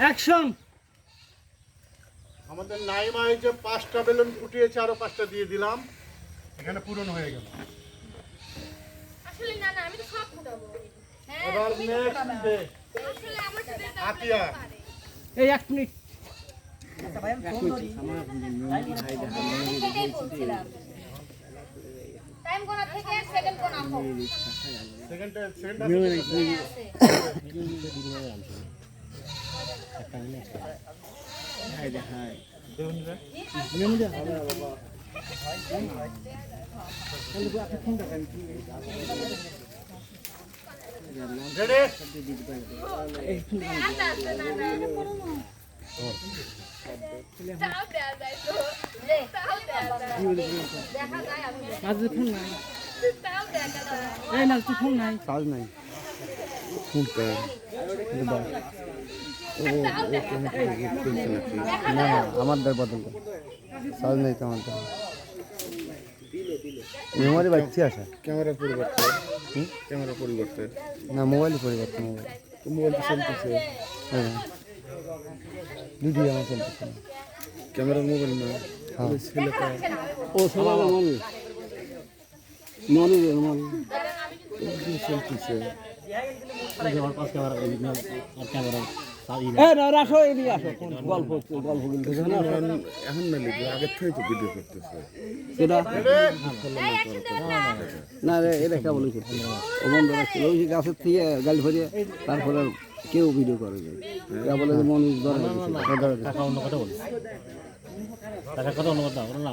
Action আমাদের নাইমা এই যে পাঁচটা বেলুন ফুটিয়েছে আরও পাঁচটা দিয়ে দিলাম। এখানে পূরণ হয়ে গেল। আসলে না না আমি তো সব ফুটাবো। হ্যাঁ এবার নেক্সট। ডে আসলে আমার আতিয়া। এই এক মিনিট। সেটাই বলছিলাম। টাইম কোনা থেকে সেকেন্ড কোনা হোক। সেকেন্ড দেখা নাই। নাই। নাই না আমার দ্বার বদল কাজ নেই তো আমার দ্বার মেমোরি বাচ্চি আসে ক্যামেরা পরিবর্তে ক্যামেরা পরিবর্তে না মোবাইল তো মোবাইল তো চলতেছে হ্যাঁ ভিডিও আমার চলতেছে না। ক্যামেরার মোবাইল না ও সবাই মনে মনে মনে চলতেছে এই না আসো এদিকে আসো না রে এটা কেবল ও বন্ধ রাখছিল ওই গাছের থেকে গাল ভরিয়ে তারপরে কেউ ভিডিও করে যায় কেবল মনে ধরে টাকা অন্য কথা টাকার কথা অন্য কথা না।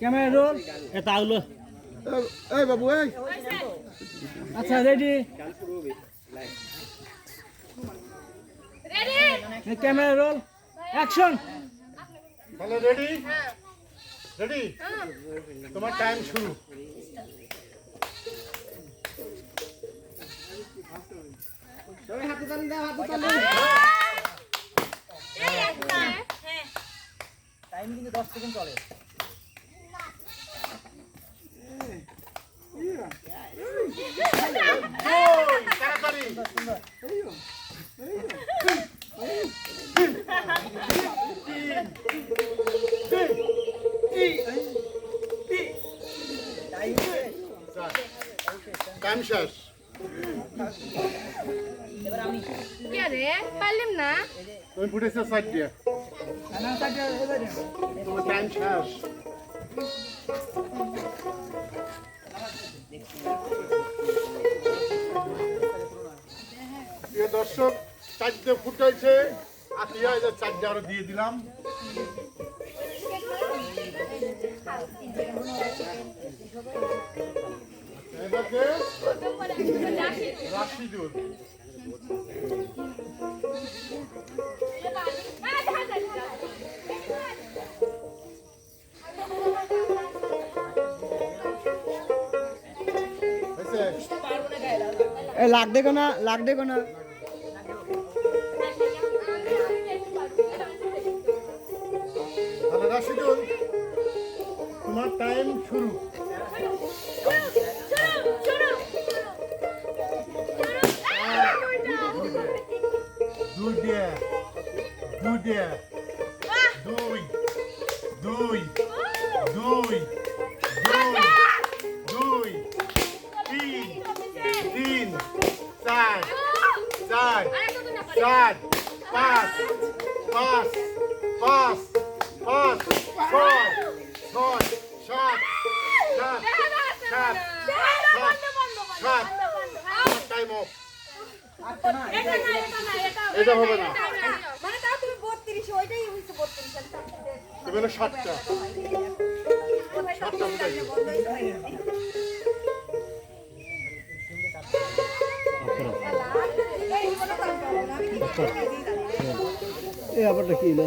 ক্যামেরা রোল এ তাগুলো এই বাবু এই। আচ্ছা ready Ready? Camera roll action তাহলে রেডি হ্যাঁ। রেডি তোমার টাইম শুরু। এই একটা। হ্যাঁ। ওই, তাড়াতাড়ি টাইম শেষ। কে রে? পারলাম না। তুমি ফুটেছো সাইড দিয়ে। টাইম প্রিয় দর্শক চারটে ফুটাইছে আতিয়া এই চারটে আরও দিয়ে দিলাম। রাশিদুল এই লাগ দেখো না লাগ দেখো না। তাহলে রাশিদুল তোমার টাইম শুরু। দুই দিয়ে দুই দিয়ে। এটা হবে না। মানে তাও তুমি বত্রিশ ওইটাই হয়েছে কি না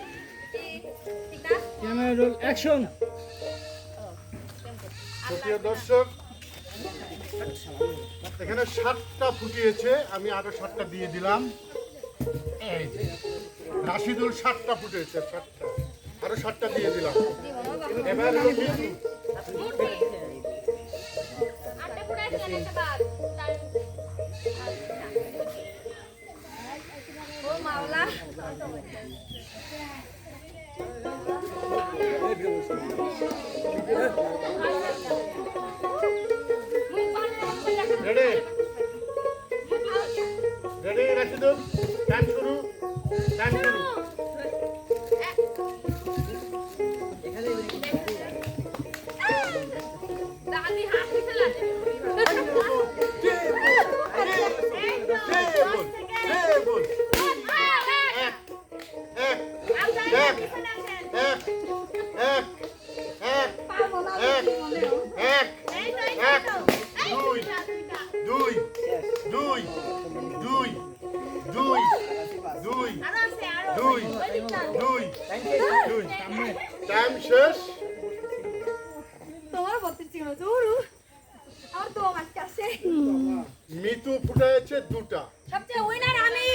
ক্যামেরা রোল অ্যাকশন প্রিয় দর্শক এখানে সাতটা ফুটিয়েছে আমি আরও সাতটা দিয়ে দিলাম। এই যে রাশিদুল সাতটা ফুটিয়েছে সাতটা। আরও সাতটা দিয়ে দিলাম। এবার ও মাওলা। রেডি রেডি রাশিদুল গান শুরু গান শুরু Thank you. টাইম শেষ তোমার বলতে ছিল জোরু আমার তো মাছ আছে মিতু ফুটাইছে দুটা। সবচেয়ে উইনার আমি।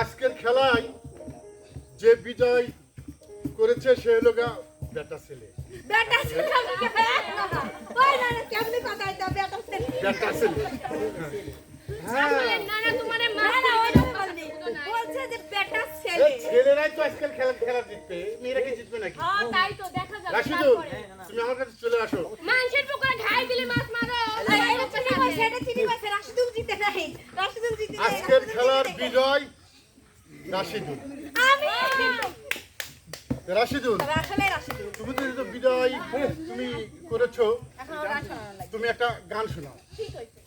আজকের খেলায় যে বিজয় করেছে সে হলো গা বেটা ছেলে। বেটা ছিল ওই না না কেমনি কথা বেটা ছিল? বেটা ছেলে। হ্যাঁ না না তোমার মা না বলছে যে বেটা ছেলে। ছেলেরাই তো আজকাল খেলা খেলা জিতবে। মেয়েরা কি জিতবে নাকি? হ্যাঁ তাই তো দেখা যাবে তুমি আমার কাছে চলে আসো। পুকুরে ঘাই দিলে মাছ মারো। সেটা চিনি জিতে নাই। রাশিদুল জিতে নাই আজকের খেলার বিজয় রাশিদুল আমি? রাশিদুল তুমি তো তুমি করেছ। তুমি একটা গান শোনাও। ঠিক হইছে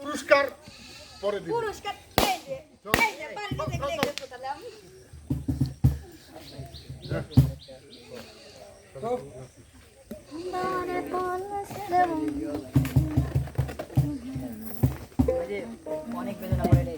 পুরস্কার পরে অনেক বেদনা করে রে